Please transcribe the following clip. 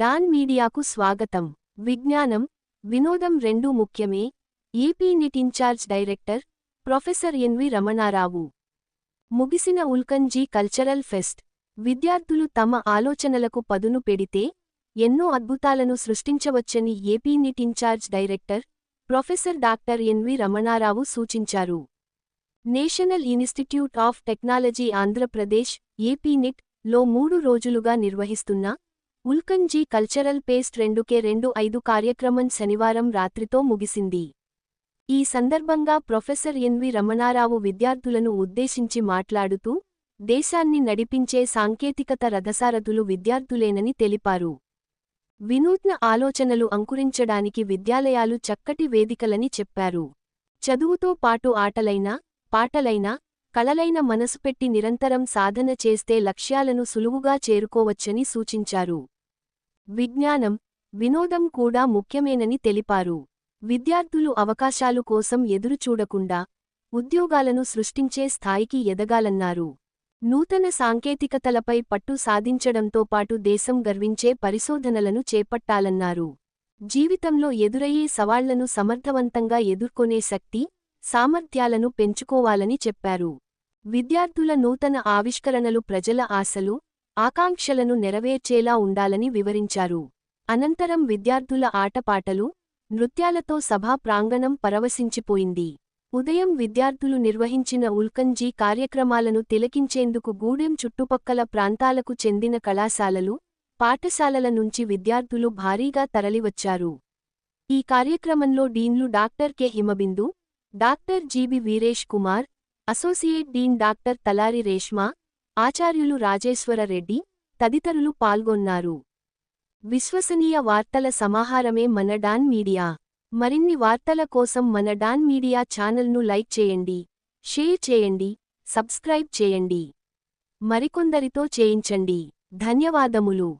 Don మీడియాకు స్వాగతం. విజ్ఞానం వినోదం రెండూ ముఖ్యమే. AP NIT incharge director professor N V Ramana Rao. ముగిసిన ఉల్కంజీ కల్చరల్ ఫెస్ట్. విద్యార్థులు తమ ఆలోచనలకు పదును పెడితే ఎన్నో అద్భుతాలను సృష్టించవచ్చని AP NIT incharge director professor doctor N V Ramana Rao సూచించారు. National institute of technology Andhra Pradesh AP నిట్లో మూడు రోజులుగా నిర్వహిస్తున్న ఉల్కంజీ కల్చరల్ పేస్ట్ రెండుకే రెండు ఐదు కార్యక్రమం శనివారం రాత్రితో ముగిసింది. ఈ సందర్భంగా ప్రొఫెసర్ ఎన్వి రమణారావు విద్యార్థులను ఉద్దేశించి మాట్లాడుతూ దేశాన్ని నడిపించే సాంకేతికత రథసారథులు విద్యార్థులేనని తెలిపారు. వినూత్న ఆలోచనలు అంకురించడానికి విద్యాలయాలు చక్కటి వేదికలని చెప్పారు. చదువుతో పాటు ఆటలైనా పాటలైనా కళలైన మనసుపెట్టి నిరంతరం సాధన చేస్తే లక్ష్యాలను సులువుగా చేరుకోవచ్చని సూచించారు. విజ్ఞానం వినోదం కూడా ముఖ్యమేనని తెలిపారు. విద్యార్థులు అవకాశాలు కోసం ఎదురుచూడకుండా ఉద్యోగాలను సృష్టించే స్థాయికి ఎదగాలన్నారు. నూతన సాంకేతికతలపై పట్టు సాధించడంతో పాటు దేశం గర్వించే పరిశోధనలను చేపట్టాలన్నారు. జీవితంలో ఎదురయ్యే సవాళ్ళను సమర్థవంతంగా ఎదుర్కొనే శక్తి సామర్థ్యాలను పెంచుకోవాలని చెప్పారు. విద్యార్థుల నూతన ఆవిష్కరణలు ప్రజల ఆశలు ఆకాంక్షలను నెరవేర్చేలా ఉండాలని వివరించారు. అనంతరం విద్యార్థుల ఆటపాటలు నృత్యాలతో సభా ప్రాంగణం పరవశించిపోయింది. ఉదయం విద్యార్థులు నిర్వహించిన ఉల్కంజీ కార్యక్రమాలను తిలకించేందుకు గూడెం చుట్టుపక్కల ప్రాంతాలకు చెందిన కళాశాలలు పాఠశాలల నుంచి విద్యార్థులు భారీగా తరలివచ్చారు. ఈ కార్యక్రమంలో డీన్లు doctor K. Himabindu doctor G B Veeresh Kumar associate dean doctor Talari Reshma ఆచార్యులు రాజేశ్వరరెడ్డి తదితరులు పాల్గొన్నారు. విశ్వసనీయ వార్తల సమాహారమే మన డాన్ మీడియా. మరిన్ని వార్తల కోసం మన డాన్ మీడియా ఛానల్ను లైక్ చేయండి షేర్ చేయండి సబ్స్క్రైబ్ చేయండి. మరికొందరితో చేయించండి. ధన్యవాదములు.